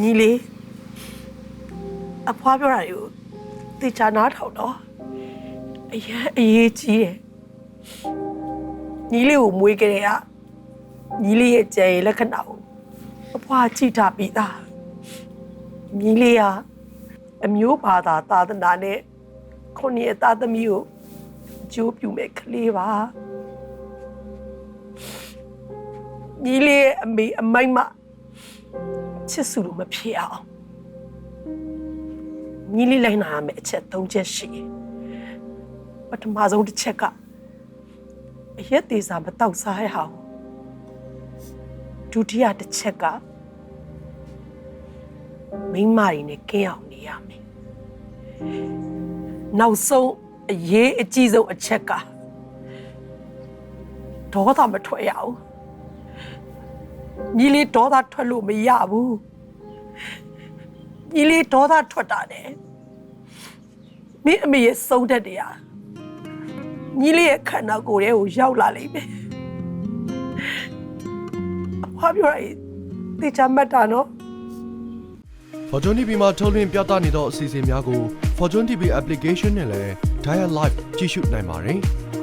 ညီလေးအဖွားပြောတာတွေကိုတေချာနားထောင်တော့အရင်အရေးကြီးတယ်ညီလေးကိုမွေးကြတဲ့ကညီလေးရဲ့ကြံရည်လက္ခဏာကိုအဖွားကြည့်ထားပြီးသားညီလေးကအမျိုးဘာသာသာသနာနဲ့ခုနှစ်ရဲ့သားသမီးကိုအကျိုးပြုမဲ့ကလေးပါညီလေးရဲ့အမေအမိုက်မ ချစ်စုလို့မဖြစ်အောင်ညီလေးလိုက်နာရမယ့်အချက်၃ချက်ရှိတယ်ပထမဆုံးတစ်ချက်ကအရက်သေးစာမတောက်စားရအောင်ဒုတိယတစ်ချက်ကမိန်းမတွေနဲ့ကင်းအောင်နေရမယ်နောက်ဆုံးအရေးအကြီးဆုံးအချက်ကဒေါသမထွက်ရအောင် ညီလေးဒေါသထွက်လို့မရဘူးညီလေးဒေါသထွက်တာနဲ့မင်းအမေရဲ့စုံတက်တရားညီလေးရဲ့ခန္ဓာကိုယ်ထဲကိုရောက်လာလိမ့်မယ်အဖွားပြောရရင်တေချာမှတ်တာနော် Fortune TV မှာထုတ်လွှင့်ပြသနေသောအစီအစဉ်များကို Fortune TV application နဲ့လည်း Dial Live ကြည့်ရှုနိုင်ပါတယ်။